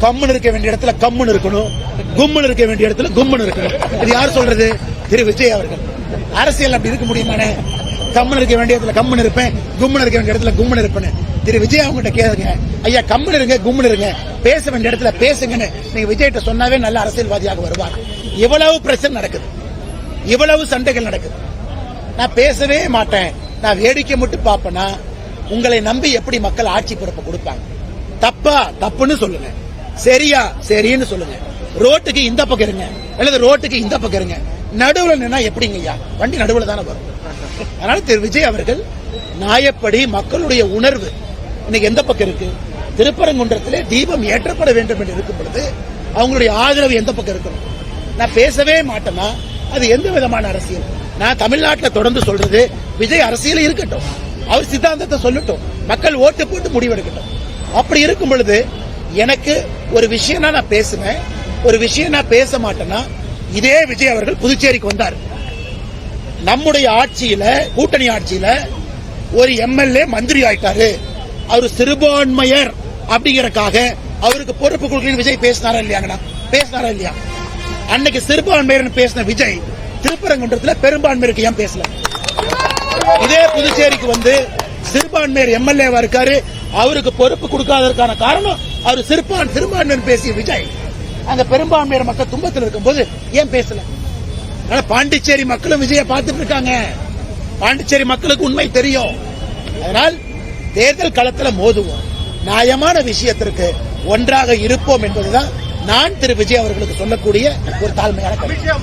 கம்முன்னு இருக்க வேண்டிய இடத்துல கம்முன்னு இருக்கணும். கும்முன்னு இருக்க வேண்டிய இடத்துல கும்முன்னு இருக்கணும். இது யார் சொல்றது? திரு விஜய் அவர்கள். அரசியல் அப்படி இருக்க முடியுமானே? கம்முன்னு இருக்க வேண்டிய இடத்துல கம்முன்னு இருப்பேன். கும்முன்னு இருக்க வேண்டிய இடத்துல கும்முன்னு இருப்பேன். திரு விஜய் அவங்ககிட்ட கேளுங்க. ஐயா கம்முன்னு இருங்க கும்முன்னு இருங்க. பேச வேண்டிய இடத்துல பேசுங்கன்னு நீங்க விஜய்கிட்ட சொன்னாவே நல்ல அரசியல்வாதியாக வருவார். இவ்வளவு பிரச்சனை நடக்குது. இவ்வளவு சண்டைகள் நடக்குது. நான் பேசவே மாட்டேன். நான் வேடிக்கை மட்டும் பார்ப்பேன்னா உங்களை நம்பி எப்படி மக்கள் ஆட்சி பொறுப்பு கொடுப்பாங்க? தப்பா? தப்புன்னு சொல்லுங்க. சரியா? சரின்னு சொல்லுங்க. ரோட்டுக்கு இந்த பக்கம் இருங்க. அல்லது ரோட்டுக்கு இந்த பக்கம் இருங்க. நடுவுல நின்னா எப்படிங்க ஐயா? வண்டி நடுவுல தானே வரும். அதனால திரு. விஜய் அவர்கள் நியாயப்படி மக்களுடைய உணர்வு. இன்னைக்கு எந்த பக்கம் இருக்கு? திருப்பரங்குன்றத்திலே தீபம் ஏற்றப்பட வேண்டும் என்று இருக்கும் பொழுது அவங்களுடைய ஆதரவு எந்த பக்கம் இருக்கணும் நான் பேசவே மாட்டேன்னா அது எந்த விதமான அரசியல்? நான் தமிழ்நாட்டில் தொடர்ந்து சொல்றது விஜய் அரசியல் இருக்கட்டும். அவர் சித்தாந்தத்தை சொல்லட்டும். மக்கள் ஓட்டு போட்டு முடிவெடுக்கட்டும். அப்படி இருக்கும் பொழுது எனக்கு ஒரு விஷயம் நான் பேசுவேன். ஒரு விஷயம் நான் பேச மாட்டேன்னா இதே விஜய் அவர்கள் புதுச்சேரிக்கு வந்தார். நம்முடைய ஆட்சியில கூட்டணி ஆட்சியில ஒரு எம்எல்ஏ மந்திரி ஆயிட்டாரு. அவர் சிறுபான்மையர் அப்படிங்கறக்காக அவருக்கு பொறுப்பு கொடுக்கலன்னு விஜய் பேசினாரா இல்லையாங்கண்ணா? பேசினாரா இல்லையா? அன்னைக்கு சிறுபான்மையர்னு பேசின விஜய் திருப்பரங்குன்றத்துல பெரும்பான்மையருக்கு ஏன் பேசல? இதே புதுச்சேரிக்கு வந்து சிறுபான்மையர் எம்எல்ஏவா இருக்காரு. அவருக்கு பொறுப்பு கொடுக்காததற்கான காரணம் அவர் சிறுபான் சிறுபான்மையர் பேசிய விஜய். அந்த பெரும்பான்மையர் மக்கள் துன்பத்தில் இருக்கும்போது ஏன் பேசல? ஆனா பாண்டிச்சேரி மக்களும் விஜய பார்த்துட்டு இருக்காங்க. பாண்டிச்சேரி மக்களுக்கு உண்மை தெரியும். அதனால் தேர்தல் களத்துல மோதுவோம். நியாயமான விஷயத்திற்கு ஒன்றாக இருப்போம் என்பதுதான் நான் திரு விஜய் அவர்களுக்கு சொல்லக்கூடிய ஒரு தாழ்மையான கருத்து.